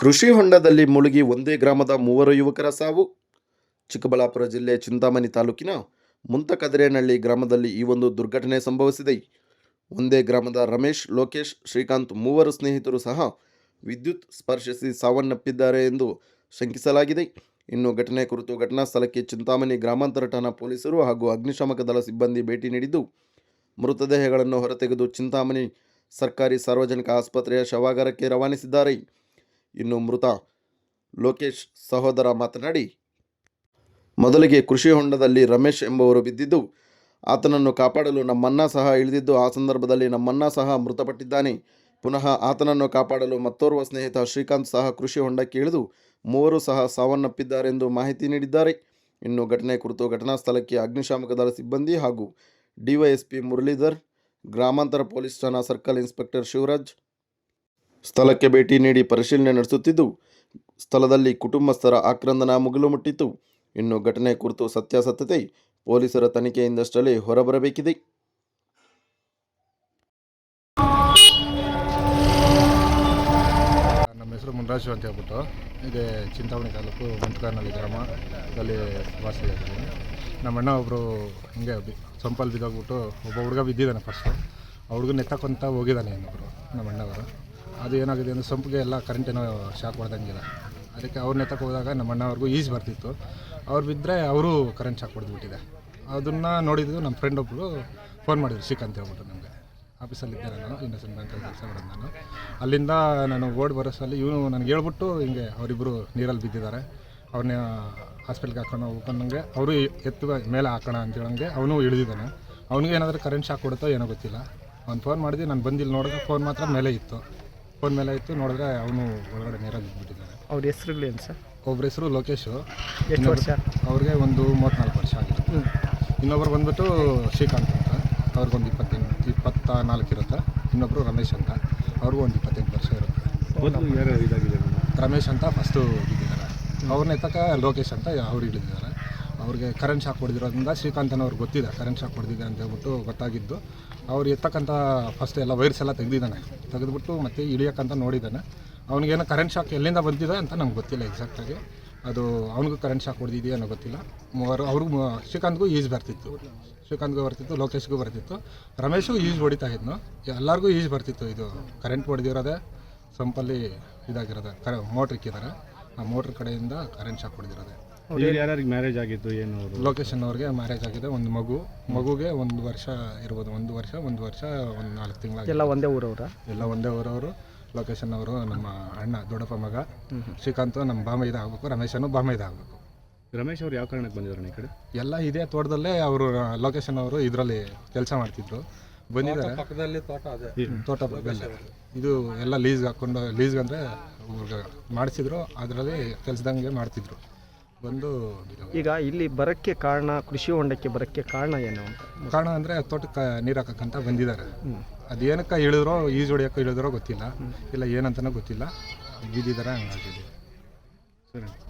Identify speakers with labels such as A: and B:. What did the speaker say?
A: ಕೃಷಿ ಹೊಂಡದಲ್ಲಿ ಮುಳುಗಿ ಒಂದೇ ಗ್ರಾಮದ ಮೂವರು ಯುವಕರ ಸಾವು. ಚಿಕ್ಕಬಳ್ಳಾಪುರ ಜಿಲ್ಲೆ ಚಿಂತಾಮಣಿ ತಾಲೂಕಿನ ಮುಂತಕದ್ರೇನಹಳ್ಳಿ ಗ್ರಾಮದಲ್ಲಿ ಈ ಒಂದು ದುರ್ಘಟನೆ ಸಂಭವಿಸಿದೆ. ಒಂದೇ ಗ್ರಾಮದ ರಮೇಶ್, ಲೋಕೇಶ್, ಶ್ರೀಕಾಂತ್ ಮೂವರು ಸ್ನೇಹಿತರು ಸಹ ವಿದ್ಯುತ್ ಸ್ಪರ್ಶಿಸಿ ಸಾವನ್ನಪ್ಪಿದ್ದಾರೆ ಎಂದು ಶಂಕಿಸಲಾಗಿದೆ. ಇನ್ನು ಘಟನೆ ಕುರಿತು ಘಟನಾ ಸ್ಥಳಕ್ಕೆ ಚಿಂತಾಮಣಿ ಗ್ರಾಮಾಂತರ ಠಾಣಾ ಪೊಲೀಸರು ಹಾಗೂ ಅಗ್ನಿಶಾಮಕ ದಳ ಸಿಬ್ಬಂದಿ ಭೇಟಿ ನೀಡಿದ್ದು, ಮೃತದೇಹಗಳನ್ನು ಹೊರತೆಗೆದು ಚಿಂತಾಮಣಿ ಸರ್ಕಾರಿ ಸಾರ್ವಜನಿಕ ಆಸ್ಪತ್ರೆಯ ಶವಾಗಾರಕ್ಕೆ ರವಾನಿಸಿದ್ದಾರೆ. ಇನ್ನು ಮೃತ ಲೋಕೇಶ್ ಸಹೋದರ ಮಾತನಾಡಿ, ಮೊದಲಿಗೆ ಕೃಷಿ ಹೊಂಡದಲ್ಲಿ ರಮೇಶ್ ಎಂಬುವರು ಬಿದ್ದಿದ್ದು, ಆತನನ್ನು ಕಾಪಾಡಲು ನಮ್ಮನ್ನ ಸಹ ಇಳಿದಿದ್ದು, ಆ ಸಂದರ್ಭದಲ್ಲಿ ನಮ್ಮನ್ನ ಸಹ ಮೃತಪಟ್ಟಿದ್ದಾನೆ. ಪುನಃ ಆತನನ್ನು ಕಾಪಾಡಲು ಮತ್ತೋರ್ವ ಸ್ನೇಹಿತ ಶ್ರೀಕಾಂತ್ ಸಹ ಕೃಷಿ ಹೊಂಡಕ್ಕೆ ಇಳಿದು, ಮೂವರು ಸಹ ಸಾವನ್ನಪ್ಪಿದ್ದಾರೆಂದು ಮಾಹಿತಿ ನೀಡಿದ್ದಾರೆ. ಇನ್ನು ಘಟನೆ ಕುರಿತು ಘಟನಾ ಸ್ಥಳಕ್ಕೆ ಅಗ್ನಿಶಾಮಕ ದಳ ಸಿಬ್ಬಂದಿ ಹಾಗೂ ಡಿವೈಎಸ್ಪಿ ಮುರಳೀಧರ್, ಗ್ರಾಮಾಂತರ ಪೊಲೀಸ್ ಠಾಣಾ ಸರ್ಕಲ್ ಇನ್ಸ್ಪೆಕ್ಟರ್ ಶಿವರಾಜ್ ಸ್ಥಳಕ್ಕೆ ಭೇಟಿ ನೀಡಿ ಪರಿಶೀಲನೆ ನಡೆಸುತ್ತಿದ್ದು, ಸ್ಥಳದಲ್ಲಿ ಕುಟುಂಬಸ್ಥರ ಆಕ್ರಂದನ ಮುಗಿಲು ಮುಟ್ಟಿತ್ತು ಇನ್ನು ಘಟನೆ ಕುರಿತು ಸತ್ಯಾಸತ್ಯತೆ ಪೊಲೀಸರ ತನಿಖೆಯಿಂದಷ್ಟೇ ಹೊರಬರಬೇಕಿದೆ.
B: ನಮ್ಮ ಹೆಸರು ಮುನ್ರಾಜು ಅಂತ ಹೇಳ್ಬಿಟ್ಟು, ಇದೆ ಚಿಂತಾಮಣಿ ತಾಲೂಕು ಮುಂತಕಾರ್ನಳ್ಳಿ ಗ್ರಾಮದಲ್ಲಿ ವಾಸಿಯಾಗಿದ್ದೀನಿ ನಮ್ಮ ಅಣ್ಣ ಒಬ್ಬರು ಹಿಂಗೆ ಸಂಪಲ್ ಸೊಂಪಲ್ಲಿ ಬಿದ್ದೋಗ್ಬಿಟ್ಟು ಒಬ್ಬ ಹುಡುಗ ಬಿದ್ದಿದ್ದಾನೆ ಫಸ್ಟು ಆ ಹುಡುಗನ ಎತ್ತಕೊಂತ ಹೋಗಿದ್ದಾನೆ ಇನ್ನೊಬ್ಬರು ನಮ್ಮ ಅಣ್ಣವರು. ಅದು ಏನಾಗಿದೆ ಅಂದರೆ ಸಂಪಿಗೆ ಎಲ್ಲ ಕರೆಂಟ್ ಏನೋ ಶಾಕ್ ಹೊಡೆದಂಗಿದೆ ಅದಕ್ಕೆ ಅವ್ರನ್ನ ಎತ್ತಕ್ಕೆ ಹೋದಾಗ ನಮ್ಮ ಅಣ್ಣವ್ರಿಗೂ ಈಜು ಬರ್ತಿತ್ತು. ಅವ್ರು ಬಿದ್ದರೆ ಅವರು ಕರೆಂಟ್ ಶಾಕ್ ಹೊಡೆದ್ಬಿಟ್ಟಿದೆ. ಅದನ್ನು ನೋಡಿದ್ದು ನಮ್ಮ ಫ್ರೆಂಡ್ ಒಬ್ಬರು ಫೋನ್ ಮಾಡಿದ್ರು, ಶ್ರೀಕಾಂತ್ ಹೇಳ್ಬಿಟ್ಟು ನನಗೆ ಆಫೀಸಲ್ಲಿದ್ದೆ ನಾನು ಇಂಡಸ್ಟ್ರಿಯಲ್ ಬ್ಯಾಂಕಲ್ಲಿ ಕೆಲಸ ಮಾಡೋದು ನಾನು. ಅಲ್ಲಿಂದ ನಾನು ಓಡ್ ಬರೋಸಲ್ಲಿ ಇವನು ನನಗೆ ಹೇಳ್ಬಿಟ್ಟು ಹಿಂಗೆ ಅವರಿಬ್ಬರು ನೀರಲ್ಲಿ ಬಿದ್ದಿದ್ದಾರೆ. ಅವ್ರನ್ನ ಹಾಸ್ಪಿಟ್ಲ್ಗೆ ಹಾಕೋಣ ಹೋಗ್ಕೊಂಡಂಗೆ ಅವರು ಎತ್ತು ಮೇಲೆ ಹಾಕೋಣ ಅಂತ ಹೇಳಂಗೆ ಅವನು ಇಳಿದಿದ್ದಾನೆ. ಅವನಿಗೆ ಏನಾದರೂ ಕರೆಂಟ್ ಶಾಕ್ ಕೊಡುತ್ತೋ ಏನೋ ಗೊತ್ತಿಲ್ಲ. ಅವ್ನು ಫೋನ್ ಮಾಡಿದ್ವಿ, ನಾನು ಬಂದಿಲ್ಲ ನೋಡಿದ್ರೆ ಫೋನ್ ಮಾತ್ರ ಮೇಲೆ ಇತ್ತು. ಫೋನ್ ಮೇಲೆ ಇತ್ತು ನೋಡಿದ್ರೆ ಅವನು ಒಳಗಡೆ ನೇರ ಬಿದ್ದುಬಿಟ್ಟಿದ್ದಾನೆ
C: ಅವ್ರ ಏನು ಸರ್?
B: ಒಬ್ಬರ ಹೆಸರು ಲೋಕೇಶು.
C: ಎಷ್ಟು ವರ್ಷ?
B: ಅವ್ರಿಗೆ ಒಂದು ಮೂವತ್ತ್ನಾಲ್ಕು ವರ್ಷ ಆಗಿದೆ. ಇನ್ನೊಬ್ರು ಬಂದ್ಬಿಟ್ಟು ಶ್ರೀಕಾಂತ್ ಅಂತ. ಅವ್ರಿಗೊಂದು ಇಪ್ಪತ್ತೆಂಟು ಇಪ್ಪತ್ತ ನಾಲ್ಕು ಇರುತ್ತೆ. ಇನ್ನೊಬ್ಬರು ರಮೇಶ್ ಅಂತ. ಅವ್ರಿಗೂ ಒಂದು ಇಪ್ಪತ್ತೆಂಟು ವರ್ಷ ಇರುತ್ತೆ.
D: ಮೊದಲು ಯಾರು ಇದಾಗಿದೆ
B: ರಮೇಶ್ ಅಂತ ಫಸ್ಟು ಇದ್ದಿದ್ದಾರೆ. ಅವ್ರನ್ನ ಎತ್ತಕ ಲೋಕೇಶ್ ಅಂತ ಅವ್ರು ಇಳಿದಿದ್ದಾರೆ. ಅವ್ರಿಗೆ ಕರೆಂಟ್ ಶಾಕ್ ಹೊಡೆದಿರೋದ್ರಿಂದ ಶ್ರೀಕಾಂತನ ಅವ್ರಿಗೆ ಗೊತ್ತಿದೆ ಕರೆಂಟ್ ಶಾಕ್ ಹೊಡೆದಿದೆ ಅಂತ ಹೇಳ್ಬಿಟ್ಟು ಗೊತ್ತಾಗಿದ್ದು. ಅವ್ರು ಎತ್ತಕ್ಕಂಥ ಫಸ್ಟ್ ಎಲ್ಲ ವೈರ್ಸ್ ಎಲ್ಲ ತೆಗೆದಿದ್ದಾನೆ. ತೆಗೆದುಬಿಟ್ಟು ಮತ್ತೆ ಇಳಿಯೋಕ್ಕಂತ ನೋಡಿದ್ದಾನೆ. ಅವ್ನಿಗೇನೋ ಕರೆಂಟ್ ಶಾಕ್ ಎಲ್ಲಿಂದ ಬಂದಿದೆ ಅಂತ ನಮ್ಗೆ ಗೊತ್ತಿಲ್ಲ ಎಕ್ಸಾಕ್ಟಾಗಿ ಅದು ಅವನಿಗೂ ಕರೆಂಟ್ ಶಾಕ್ ಹೊಡೆದಿದೆಯೋ ಅನ್ನೋ ಗೊತ್ತಿಲ್ಲ. ಅವರು ಅವ್ರಿಗೂ ಶ್ರೀಕಾಂತ್ಗೂ ಈಜು ಬರ್ತಿತ್ತು. ಶ್ರೀಕಾಂತ್ಗೂ ಬರ್ತಿತ್ತು, ಲೋಕೇಶ್ಗೂ ಬರ್ತಿತ್ತು. ರಮೇಶು ಈಜು ಹೊಡಿತಾ ಇದ್ನು. ಎಲ್ಲರಿಗೂ ಈಜು ಬರ್ತಿತ್ತು ಇದು. ಕರೆಂಟ್ ಹೊಡೆದಿರೋದೆ ಸಂಪಲ್ಲಿ ಇದಾಗಿರೋದೆ ಕರೆ ಮೋಟ್ರ್ ಇಕ್ಕಿದ್ದಾರೆ ಆ ಮೋಟ್ರ್ ಕಡೆಯಿಂದ ಕರೆಂಟ್ ಶಾಕ್ ಹೊಡೆದಿರೋದೆ.
D: ಯಾರ್ಯಾರಿಗೆ ಮ್ಯಾರೇಜ್ ಆಗಿತ್ತು ಏನು ಅವರು?
B: ಲೊಕೇಶನ್ ಅವ್ರಿಗೆ ಮ್ಯಾರೇಜ್ ಆಗಿದೆ ಒಂದು ಮಗು. ಮಗುಗೆ ಒಂದು ವರ್ಷ ಇರ್ಬೋದು. ಒಂದು ವರ್ಷ ಒಂದು ವರ್ಷ ಒಂದು ನಾಲ್ಕು ತಿಂಗಳು
C: ಎಲ್ಲ ಒಂದೇ ಊರವರ?
B: ಎಲ್ಲ ಒಂದೇ ಊರವರು. ಲೊಕೇಶನ್ ಅವರು ನಮ್ಮ ಅಣ್ಣ ದೊಡ್ಡಪ್ಪ ಮಗ. ಶ್ರೀಕಾಂತ್ ನಮ್ಮ ಬಾಮೈದ ಆಗಬೇಕು ರಮೇಶನು ಬಾಮೈದ ಆಗಬೇಕು
D: ರಮೇಶ್ ಅವರು ಯಾವ ಕಾರಣಕ್ಕೆ ಬಂದಿದ್ದಾರೆ ಈ ಕಡೆ?
B: ಎಲ್ಲ ಇದೇ ತೋಟದಲ್ಲೇ ಅವರು ಲೊಕೇಶನ್ ಅವರು ಇದರಲ್ಲಿ ಕೆಲಸ ಮಾಡ್ತಿದ್ರು. ಬಂದಿದ್ದಾರೆ.
C: ಪಕ್ಕದಲ್ಲಿ ತೋಟ ಅದೇ.
B: ತೋಟ ಪಕ್ಕದಲ್ಲೇ. ಇದು ಎಲ್ಲ ಲೀಸ್ಗೆ ಹಾಕ್ಕೊಂಡು ಲೀಸ್ಗೆ ಅಂದರೆ ಮಾಡಿಸಿದ್ರು. ಅದರಲ್ಲಿ ಕೆಲಸದಂಗೆ ಮಾಡ್ತಿದ್ರು. ಬಂದು
C: ಈಗ ಇಲ್ಲಿ ಬರೋಕ್ಕೆ ಕಾರಣ ಕೃಷಿ ಹೊಂಡಕ್ಕೆ ಬರೋಕ್ಕೆ ಕಾರಣ ಏನು ಅಂತ?
B: ಕಾರಣ ಅಂದರೆ ತೋಟಕ್ಕೆ ನೀರು ಹಾಕಕ್ಕಂತ ಬಂದಿದ್ದಾರೆ. ಅದೇನಕ್ಕೆ ಇಳಿದ್ರೋ ಈಜು ಹೊಡಿಯೋಕೆ ಇಳಿದ್ರೋ ಗೊತ್ತಿಲ್ಲ. ಇಲ್ಲ ಏನಂತನೂ ಗೊತ್ತಿಲ್ಲ. ಬಿದ್ದಿದ್ದಾರೆ ಹಂಗಾಗಿದೆ.
D: ಸರಿ.